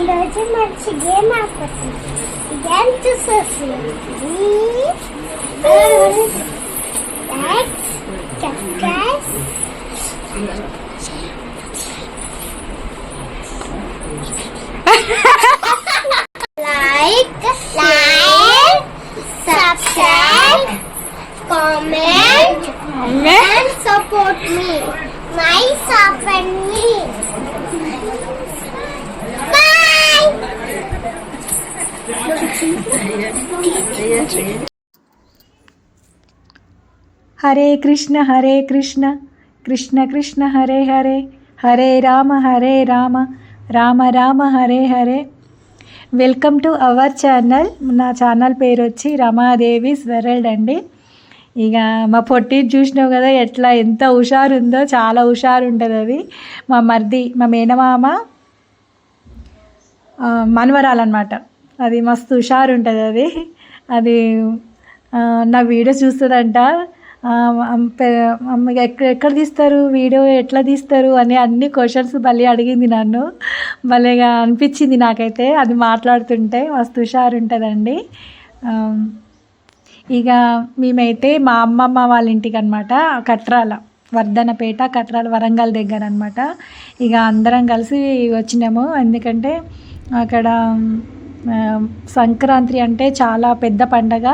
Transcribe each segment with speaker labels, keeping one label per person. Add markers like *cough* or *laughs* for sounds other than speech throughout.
Speaker 1: ఈరోజు మంచి గేమ్ ఆడుతుంది గేమ్ చూసేసి like, share, subscribe, comment, and support me. My support me.
Speaker 2: Hare Krishna Hare Krishna Krishna Krishna Hare Hare Hare Rama Hare Rama Rama Rama Hare Hare. Welcome to our channel నా channel పేరు వచ్చి రమాదేవిస్ world అండి. ఇక మా పొట్టి చూసినావు కదా ఎట్లా ఎంత హుషారు ఉందో చాలా హుషారు ఉంటుంది అది. మా మర్ది మా మేనమామ ఆ, మనవరాలన్నమాట. అది మస్తు హుషారు ఉంటుంది అది అది నా వీడియో చూస్తుందంట. ఎక్కడ ఎక్కడ తీస్తారు వీడియో ఎట్లా తీస్తారు అని అన్ని క్వశ్చన్స్ భలే అడిగింది నన్ను. భలేగా అనిపించింది నాకైతే అది మాట్లాడుతుంటే మస్తు హుషారు ఉంటుందండి ఇక మేమైతే మా అమ్మమ్మ వాళ్ళ ఇంటికి అనమాట కట్రాల వర్ధనపేట కట్రాల వరంగల్ దగ్గర అనమాట ఇక అందరం కలిసి వచ్చినాము. ఎందుకంటే అక్కడ సంక్రాంతి అంటే చాలా పెద్ద పండగ.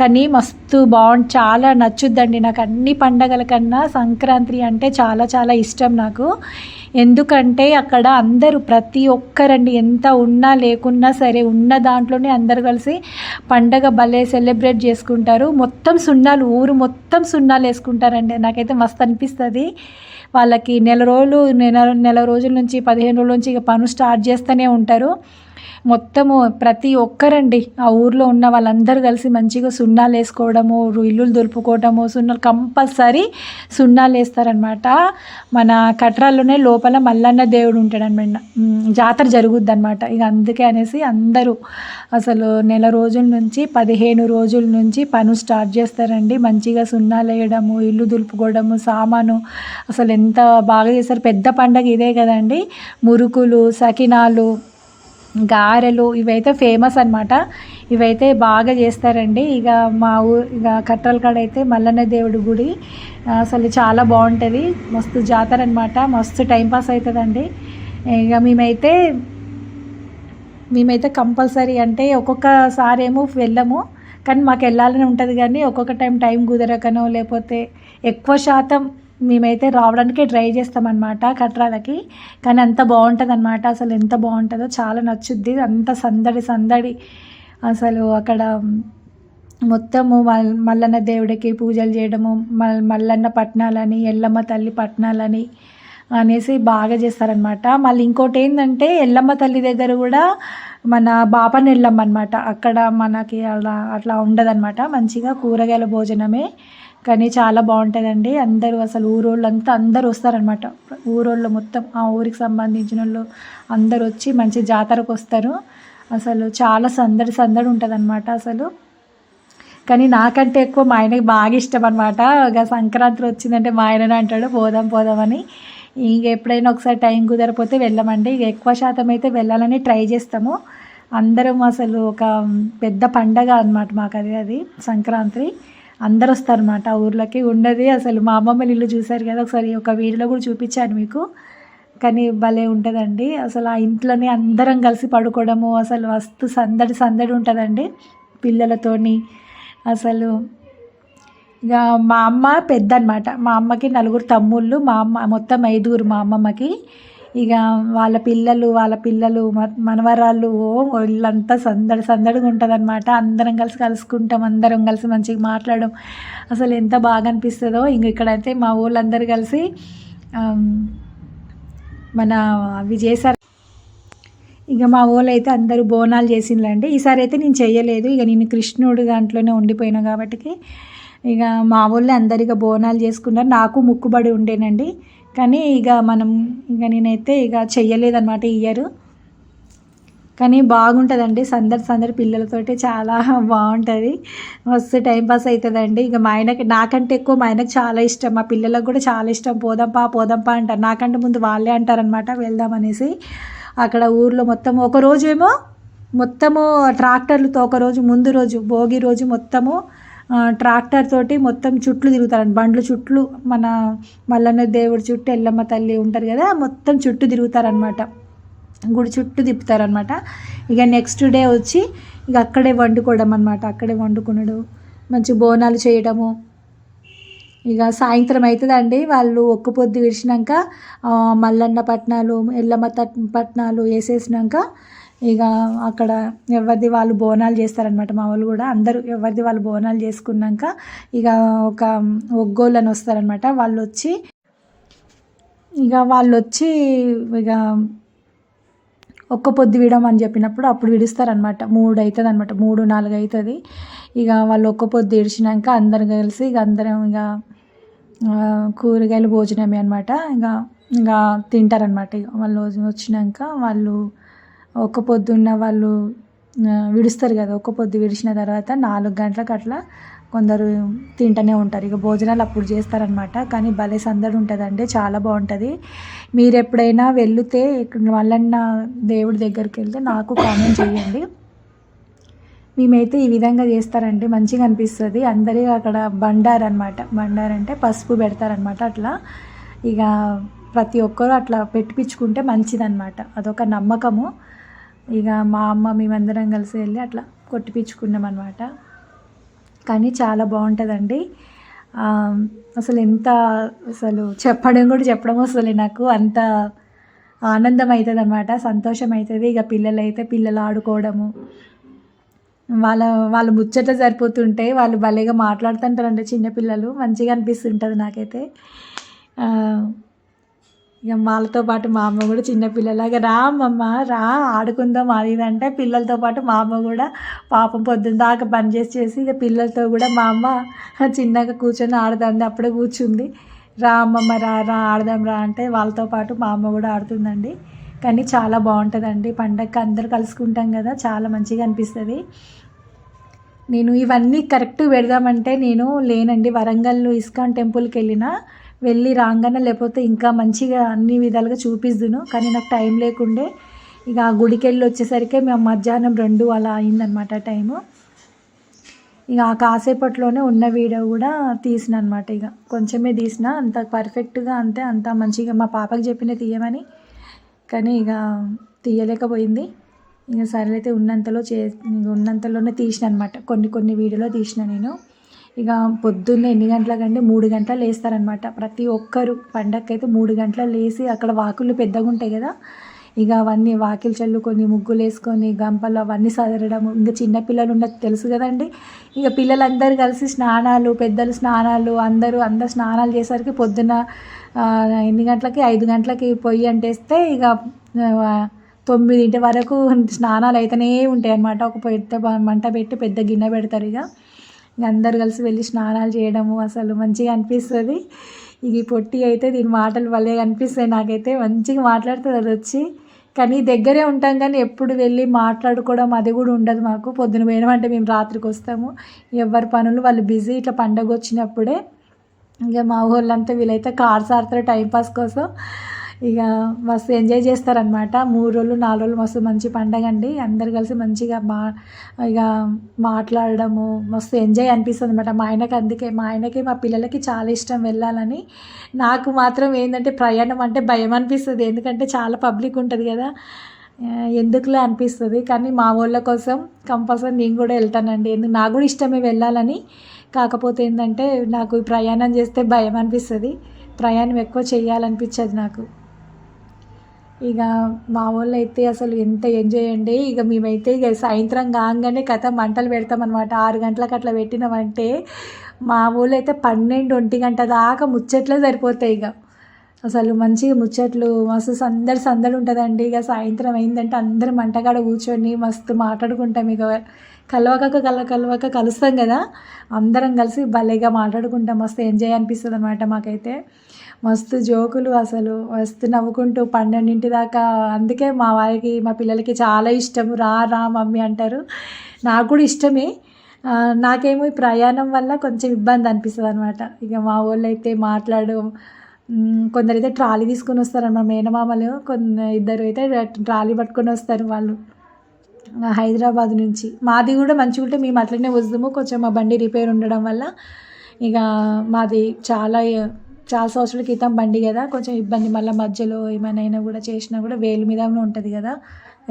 Speaker 2: కానీ మస్తు బాగుంది చాలా నచ్చుద్దండి. నాకు అన్ని పండగల కన్నా సంక్రాంతి అంటే చాలా చాలా ఇష్టం నాకు. ఎందుకంటే అక్కడ అందరూ ప్రతి ఒక్కరండి ఎంత ఉన్నా లేకున్నా సరే ఉన్న దాంట్లోనే అందరు కలిసి పండగ భలే సెలబ్రేట్ చేసుకుంటారు. మొత్తం సున్నాలు ఊరు మొత్తం సున్నాలు వేసుకుంటారండి. నాకైతే మస్తు అనిపిస్తుంది. వాళ్ళకి నెల రోజులు నెల నెల రోజుల నుంచి పదిహేను రోజుల నుంచి ఇక పను స్టార్ట్ చేస్తూనే ఉంటారు. మొత్తము ప్రతి ఒక్కరండి. ఆ ఊర్లో ఉన్న వాళ్ళందరూ కలిసి మంచిగా సున్నాలు వేసుకోవడము ఇల్లులు దులుపుకోవడము సున్నాలు కంపల్సరీ సున్నాలు వేస్తారనమాట మన కట్రాల్లోనే లోపల మల్లన్న దేవుడు ఉంటాడనమాట జాతర జరుగుద్ది అనమాట ఇక అందుకే అనేసి అందరూ అసలు నెల రోజుల నుంచి పదిహేను రోజుల నుంచి పను స్టార్ట్ చేస్తారండి. మంచిగా సున్నాలు వేయడము ఇల్లు దులుపుకోవడము సామాను అసలు ఎంత బాగా చేస్తారు. పెద్ద పండగ ఇదే కదండి. మురుకులు సకినాలు గారెలు ఇవైతే ఫేమస్ అనమాట ఇవైతే బాగా చేస్తారండి. ఇక మా ఊ ఇక కట్టల కాడ అయితే మల్లన్న దేవుడి గుడి అసలు చాలా బాగుంటుంది. మస్తు జాతర అనమాట మస్తు టైంపాస్ అవుతుందండి ఇక మేమైతే మేమైతే కంపల్సరీ అంటే ఒక్కొక్కసారి ఏమో వెళ్ళము. కానీ మాకు వెళ్ళాలని ఉంటుంది కానీ ఒక్కొక్క టైం టైం కుదరకనో లేకపోతే ఎక్కువ శాతం మేమైతే రావడానికే ట్రై చేస్తామన్నమాట కట్రాలకి. కానీ అంత బాగుంటుంది అనమాట అసలు ఎంత బాగుంటుందో చాలా నచ్చుద్ది. అంత సందడి సందడి. అసలు అక్కడ మొత్తము మల్లన్న దేవుడికి పూజలు చేయడము మల్ మల్లన్న పట్నాలని ఎల్లమ్మ తల్లి పట్నాలని అనేసి బాగా చేస్తారనమాట మళ్ళీ ఇంకోటి ఏంటంటే ఎల్లమ్మ తల్లి దగ్గర కూడా మన బాపని ఎల్లమ్మ అనమాట అక్కడ మనకి అలా అట్లా ఉండదన్నమాట. మంచిగా కూరగాయల భోజనమే. కానీ చాలా బాగుంటుందండి. అందరూ అసలు ఊరోళ్ళంతా అందరూ వస్తారనమాట ఊరోళ్ళు మొత్తం ఆ ఊరికి సంబంధించిన వాళ్ళు అందరూ వచ్చి మంచి జాతరకు వస్తారు. అసలు చాలా సందడి సందడి ఉంటుంది అసలు. కానీ నాకంటే ఎక్కువ మా ఆయనకి బాగా ఇష్టం అనమాట ఇక సంక్రాంతి వచ్చిందంటే మా ఆయన అంటాడు పోదాం పోదామని ఇంక ఎప్పుడైనా ఒకసారి టైం కుదరపోతే వెళ్ళమండి. ఇక ఎక్కువ శాతం అయితే వెళ్ళాలని ట్రై చేస్తాము. అందరం అసలు ఒక పెద్ద పండగ అనమాట మాకు అది అది సంక్రాంతి. అందరు వస్తారు అనమాట ఊర్లోకి ఉండదు అసలు మా అమ్మమ్మ ఇల్లు చూశారు కదా ఒకసారి ఒక వీడియోలో కూడా చూపించాను మీకు. కానీ భలే ఉంటుందండి. అసలు ఆ ఇంట్లోనే అందరం కలిసి పడుకోవడము అసలు వస్తు సందడి సందడి ఉంటుందండి పిల్లలతోని. అసలు ఇక మా అమ్మ పెద్ద అనమాట మా అమ్మకి నలుగురు తమ్ముళ్ళు మా అమ్మ మొత్తం ఐదుగురు మా అమ్మమ్మకి. ఇక వాళ్ళ పిల్లలు వాళ్ళ పిల్లలు మనవరాళ్ళు ఓ వీళ్ళంతా సందడి సందడిగా ఉంటుంది అనమాట అందరం కలిసి కలుసుకుంటాం అందరం కలిసి మంచిగా మాట్లాడడం. అసలు ఎంత బాగా అనిపిస్తుందో ఇంక ఇక్కడైతే మా ఊళ్ళందరూ కలిసి మన అవి చేశారు ఇక మా ఊళ్ళో అయితే అందరూ బోనాలు చేసిండ్రండి ఈసారి అయితే నేను చేయలేదు ఇక నేను కృష్ణుడు దాంట్లోనే ఉండిపోయినా కాబట్టి ఇక మా ఊళ్ళో అందరు ఇక బోనాలు చేసుకున్నారు. నాకు ముక్కుబడి ఉండేనండి. కానీ ఇక మనం ఇక నేనైతే ఇక చెయ్యలేదన్నమాట ఇయర్. కానీ బాగుంటుందండి. సందడి సందడి పిల్లలతోటి చాలా *laughs* బాగుంటుంది. మస్తు టైంపాస్ అవుతుందండి ఇక మా ఆయనకి నాకంటే ఎక్కువ మా ఆయనకు చాలా ఇష్టం. మా పిల్లలకు కూడా చాలా ఇష్టం. పోదాంపా పోదాంపా అంటారు. నాకంటే ముందు వాళ్ళే అంటారనమాట వెళ్దామనేసి అక్కడ ఊర్లో మొత్తం ఒక రోజు ఏమో మొత్తము ట్రాక్టర్లతో ఒక రోజు ముందు రోజు భోగి రోజు మొత్తము ట్రాక్టర్ తోటి మొత్తం చుట్లు తిరుగుతారండి బండ్లు చుట్లు మన మల్లన్న దేవుడి చుట్టూ ఎల్లమ్మ తల్లి ఉంటారు కదా మొత్తం చుట్టూ తిరుగుతారనమాట గుడి చుట్టూ తిప్పుతారనమాట ఇక నెక్స్ట్ డే వచ్చి ఇక అక్కడే వండుకోవడం అనమాట అక్కడే వండుకున్నాడు. మంచి బోనాలు చేయడము. ఇక సాయంత్రం అవుతుందండి వాళ్ళు ఒక్క పొద్దు విడిచినాక మల్లన్న పట్నాలు ఎల్లమ్మ తట్ పట్నాలు వేసేసినాక ఇక అక్కడ ఎవరిది వాళ్ళు బోనాలు చేస్తారనమాట మా వాళ్ళు కూడా అందరూ ఎవరిది వాళ్ళు బోనాలు చేసుకున్నాక ఇక ఒక ఒగ్గోళ్ళు అని వస్తారనమాట వాళ్ళు వచ్చి ఇక వాళ్ళు వచ్చి ఇక ఒక్క పొద్దు విడమని చెప్పినప్పుడు అప్పుడు విడుస్తారనమాట మూడు అవుతుంది అనమాట మూడు నాలుగు అవుతుంది ఇక వాళ్ళు ఒక్క పొద్దు విడిచినాక అందరు కలిసి ఇక అందరం ఇక కూరగాయలు భోజనమే అనమాట ఇక ఇంకా తింటారనమాట ఇక వాళ్ళు వచ్చినాక వాళ్ళు ఒక్క పొద్దున్న వాళ్ళు విడుస్తారు కదా ఒక్క పొద్దు విడిచిన తర్వాత నాలుగు గంటలకు అట్లా కొందరు తింటూనే ఉంటారు. ఇక భోజనాలు అప్పుడు చేస్తారనమాట కానీ భలే సందడి ఉంటుందండి చాలా బాగుంటుంది. మీరు ఎప్పుడైనా వెళితే ఇక్కడ మల్లన్న దేవుడి దగ్గరికి వెళ్తే నాకు కామెంట్ చేయండి. మేమైతే ఈ విధంగా చేస్తారండి మంచిగా అనిపిస్తుంది. అందరి అక్కడ బండారు అనమాట బండారు అంటే పసుపు పెడతారనమాట అట్లా. ఇక ప్రతి ఒక్కరూ అట్లా పెట్టిపించుకుంటే మంచిదన్నమాట. అదొక నమ్మకము. ఇక మా అమ్మ మేమందరం కలిసి వెళ్ళి అట్లా కొట్టిపించుకున్నాం అనమాట కానీ చాలా బాగుంటుందండి. అసలు ఎంత అసలు చెప్పడం కూడా చెప్పడం వస్తుంది నాకు అంత ఆనందం అవుతుంది అనమాట సంతోషం అవుతుంది ఇక పిల్లలు అయితే పిల్లలు ఆడుకోవడము వాళ్ళ వాళ్ళ ముచ్చట సరిపోతుంటే వాళ్ళు భలేగా మాట్లాడుతుంటారండి చిన్నపిల్లలు మంచిగా అనిపిస్తుంటుంది నాకైతే. ఇక వాళ్ళతో పాటు మా అమ్మ కూడా చిన్నపిల్లలాగా రా అమ్మమ్మ రా ఆడుకుందాం. అది అంటే పిల్లలతో పాటు మా అమ్మ కూడా పాపం పొద్దున్న దాకా పని చేసి చేసి ఇక పిల్లలతో కూడా మా అమ్మ చిన్నగా కూర్చొని ఆడుతుంది అప్పుడే కూర్చుంది. రా అమ్మమ్మ రా రా ఆడదాం రా అంటే వాళ్ళతో పాటు మా అమ్మ కూడా ఆడుతుందండి. కానీ చాలా బాగుంటుందండి. పండగకి అందరు కలుసుకుంటాం కదా చాలా మంచిగా అనిపిస్తుంది. నేను ఇవన్నీ కరెక్ట్ పెడదామంటే నేను లేనండి. వరంగల్ ఇస్కాన్ టెంపుల్కి వెళ్ళిన వెళ్ళి రాగానే లేకపోతే ఇంకా మంచిగా అన్ని విధాలుగా చూపిద్దును. కానీ నాకు టైం లేకుండే. ఇక ఆ గుడికి వెళ్ళి వచ్చేసరికి మేము మధ్యాహ్నం రెండు అలా అయిందనమాట టైము. ఇక ఆ కాసేపట్లోనే ఉన్న వీడియో కూడా తీసిన అనమాట ఇక. కొంచెమే తీసిన అంత పర్ఫెక్ట్గా అంతే అంత మంచిగా మా పాపకి చెప్పిన తీయమని. కానీ ఇక తీయలేకపోయింది. ఇక అయితే ఉన్నంతలో చే ఉన్నంతలోనే తీసిన అనమాట కొన్ని కొన్ని వీడియోలో తీసిన నేను. ఇక పొద్దున్నే ఎన్ని గంటలకంటే మూడు గంటలు లేస్తారనమాట ప్రతి ఒక్కరు పండగకైతే అయితే మూడు గంటలు లేచి అక్కడ వాకులు పెద్దగా ఉంటాయి కదా. ఇక అవన్నీ వాకిలు చల్లుకొని ముగ్గులు వేసుకొని గంపలు అవన్నీ సదరడం ఇంకా చిన్నపిల్లలు ఉన్నది తెలుసు కదండి. ఇక పిల్లలందరూ కలిసి స్నానాలు పెద్దలు స్నానాలు అందరూ అందరు స్నానాలు చేసరికి పొద్దున ఎన్ని గంటలకి? ఐదు గంటలకి పొయ్యి అంటేస్తే ఇక తొమ్మిదింటి వరకు స్నానాలు అయితేనే ఉంటాయి అన్నమాట ఒక పెద్ద మంట పెట్టి పెద్ద గిన్నె పెడతారు ఇక. అందరు కలిసి వెళ్ళి స్నానాలు చేయడము అసలు మంచిగా అనిపిస్తుంది. ఇది ఈ పొట్టి అయితే దీని మాటలు భలే అనిపిస్తాయి నాకైతే. మంచిగా మాట్లాడుతుంది అది వచ్చి. కానీ దగ్గరే ఉంటాం కానీ ఎప్పుడు వెళ్ళి మాట్లాడుకోవడం అది కూడా ఉండదు మాకు. పొద్దున పోయినామంటే మేము రాత్రికి వస్తాము. ఎవరి పనులు వాళ్ళు బిజీ ఇట్లా పండగ వచ్చినప్పుడే. ఇంకా మా ఊళ్ళంతా వీళ్ళైతే కార్స్ ఆడతారు టైంపాస్ కోసం. ఇక మస్తు ఎంజాయ్ చేస్తారనమాట మూడు రోజులు నాలుగు రోజులు మస్తు మంచి పండగ అండి. అందరు కలిసి మంచిగా మా ఇక మాట్లాడడము మస్తు ఎంజాయ్ అనిపిస్తుంది అనమాట మా ఆయనకి అందుకే మా ఆయనకి మా పిల్లలకి చాలా ఇష్టం వెళ్ళాలని. నాకు మాత్రం ఏంటంటే ప్రయాణం అంటే భయం అనిపిస్తుంది. ఎందుకంటే చాలా పబ్లిక్ ఉంటుంది కదా. ఎందుకులే అనిపిస్తుంది. కానీ మా వాళ్ళ కోసం కంపల్సరీ నేను కూడా వెళ్తానండి. ఎందుకు నాకు కూడా ఇష్టమే వెళ్ళాలని. కాకపోతే ఏంటంటే నాకు ప్రయాణం చేస్తే భయం అనిపిస్తుంది. ప్రయాణం ఎక్కువ చేయాలనిపించదు నాకు. ఇక మా వాళ్ళు అయితే అసలు ఎంత ఎంజాయ్ అండి. ఇక మేమైతే ఇక సాయంత్రం కాగానే కథ మంటలు పెడతామన్నమాట. ఆరు గంటలకు అట్లా పెట్టినామంటే మా ఊళ్ళో అయితే పన్నెండు ఒంటి గంట దాకా ముచ్చట్లే సరిపోతాయి ఇక అసలు మంచిగా ముచ్చట్లు మస్తు సందడి సందడి ఉంటుందండి. ఇక సాయంత్రం అయిందంటే అందరం మంటగాడ కూర్చొని మస్తు మాట్లాడుకుంటాం ఇక కలవక కల కలవక కలుస్తాం కదా. అందరం కలిసి భలేగా మాట్లాడుకుంటాం. మస్తు ఎంజాయ్ అనిపిస్తుంది అనమాట మాకైతే. మస్తు జోకులు అసలు. మస్తు నవ్వుకుంటూ పన్నెండింటి దాకా. అందుకే మా వారికి మా పిల్లలకి చాలా ఇష్టం రా రా మమ్మీ అంటారు. నాకు కూడా ఇష్టమే. నాకేమో ఈ ప్రయాణం వల్ల కొంచెం ఇబ్బంది అనిపిస్తుంది అనమాట ఇక మా వాళ్ళు అయితే మాట్లాడు కొందరైతే ట్రాలీ తీసుకొని వస్తారు మేనమామలు కొన్ని ఇద్దరు అయితే ట్రాలీ పట్టుకొని వస్తారు వాళ్ళు. హైదరాబాద్ నుంచి. మాది కూడా మంచిగా ఉంటే మేము అట్లనే వద్దాము కొంచెం మా బండి రిపేర్ ఉండడం వల్ల. ఇక మాది చాలా చాలా సంవత్సరాల క్రితం బండి కదా కొంచెం ఇబ్బంది మళ్ళీ మధ్యలో ఏమైనా అయినా కూడా చేసినా కూడా వేలు మీదనే ఉంటుంది కదా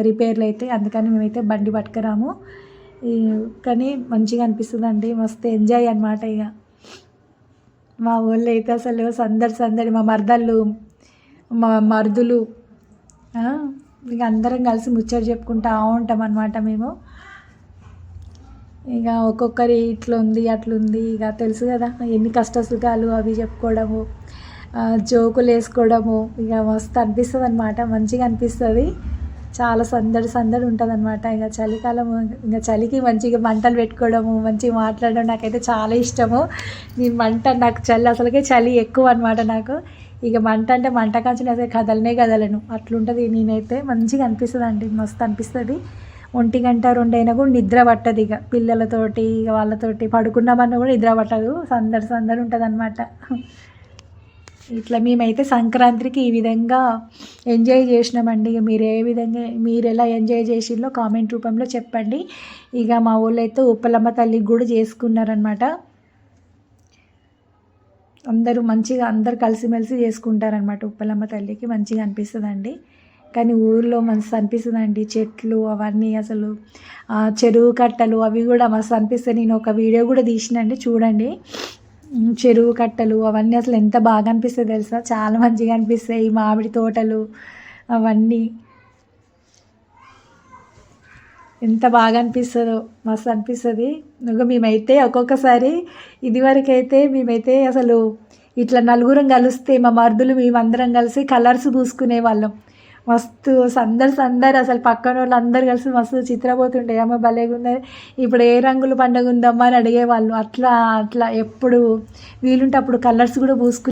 Speaker 2: రిపేర్లు అయితే అందుకని మేమైతే బండి పట్టుకురాము. కానీ మంచిగా అనిపిస్తుంది అండి మస్తు ఎంజాయ్ అనమాట ఇక. మా ఊళ్ళో అయితే అసలు సందడి సందడి మా మరదళ్ళు మా మరుదులు ఇక అందరం కలిసి ముచ్చట చెప్పుకుంటా ఉంటాం అనమాట మేము. ఇక ఒక్కొక్కరి ఇట్లా ఉంది అట్లుంది. ఇక తెలుసు కదా ఎన్ని కష్ట సుఖాలు అవి చెప్పుకోవడము జోకులు వేసుకోవడము ఇక మస్తు అనిపిస్తుంది అనమాట మంచిగా అనిపిస్తుంది. చాలా సందడి సందడి ఉంటుంది అనమాట ఇక చలికాలం ఇంకా చలికి మంచిగా మంటలు పెట్టుకోవడము మంచిగా మాట్లాడడం నాకైతే చాలా ఇష్టము. ఈ మంట నాకు చలి అసలుకే చలి ఎక్కువ అనమాట నాకు. ఇక మంట అంటే మంట కాంచి కదలనే కదలను. అట్లుంటుంది నేనైతే మంచిగా అనిపిస్తుంది అండి మస్తు అనిపిస్తుంది. ఒంటి గంట రెండైనా కూడా నిద్ర పట్టదు ఇక. పిల్లలతోటి ఇక వాళ్ళతోటి పడుకున్నామన్నా కూడా నిద్ర పట్టదు. సందడి సందడి ఉంటుంది అనమాట ఇట్లా మేమైతే సంక్రాంతికి ఈ విధంగా ఎంజాయ్ చేసినామండి. ఇక మీరు ఏ విధంగా మీరు ఎలా ఎంజాయ్ చేసిందో కామెంట్ రూపంలో చెప్పండి. ఇక మా ఊళ్ళో అయితే ఉప్పలమ్మ తల్లికి కూడా చేసుకున్నారనమాట అందరూ మంచిగా అందరు కలిసిమెలిసి చేసుకుంటారనమాట ఉప్పలమ్మ తల్లికి. మంచిగా అనిపిస్తుందండి. కానీ ఊర్లో మస్తు అనిపిస్తుందండి. చెట్లు అవన్నీ అసలు చెరువు కట్టలు అవి కూడా మస్తు అనిపిస్తాయి. నేను ఒక వీడియో కూడా తీసినండి చూడండి. చెరువు కట్టలు అవన్నీ అసలు ఎంత బాగా అనిపిస్తాయి తెలుసా? చాలా మంచిగా అనిపిస్తాయి. మామిడి తోటలు అవన్నీ. ఎంత బాగా అనిపిస్తుందో మస్తు అనిపిస్తుంది. ఇంకా మేమైతే ఒక్కొక్కసారి ఇదివరకైతే మేమైతే అసలు ఇట్లా నలుగురం కలిస్తే మా మరుదులు మేమందరం కలిసి కలర్స్ పూసుకునే వాళ్ళం. మస్తు సందడి సందడి. అసలు పక్కన వాళ్ళు అందరు కలిసి మస్తు చిత్రపోతుండే. అమ్మ భలేగా ఇప్పుడు ఏ రంగుల పండుగ ఉందమ్మా అని అడిగేవాళ్ళు. అట్లా అట్లా ఎప్పుడు వీలుంటే అప్పుడు కలర్స్ కూడా పూసుకు